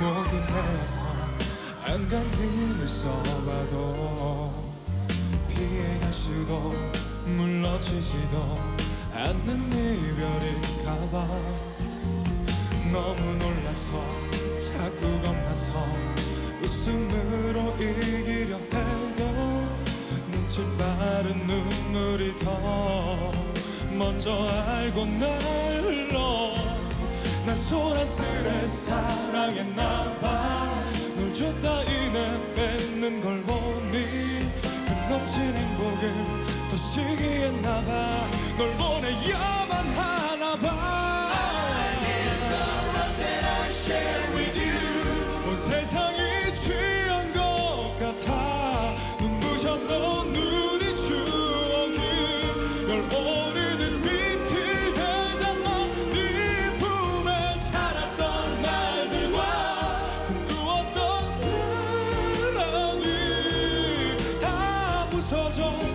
목욕해서 안간 힘을 써봐도 피해갈 수도 물러지지도 않는 이별인가봐 너무 놀라서 자꾸 겁나서 웃음으로 이기려 해도 눈치 빠른 눈물이 더 먼저 알고 날 흘러 난 소란스레 사랑했나봐. 널 줬다 이내 뺏는 걸 보니 그 넘친 행복을 더 시기했나봐. 널 보내야만 하 꿈꾸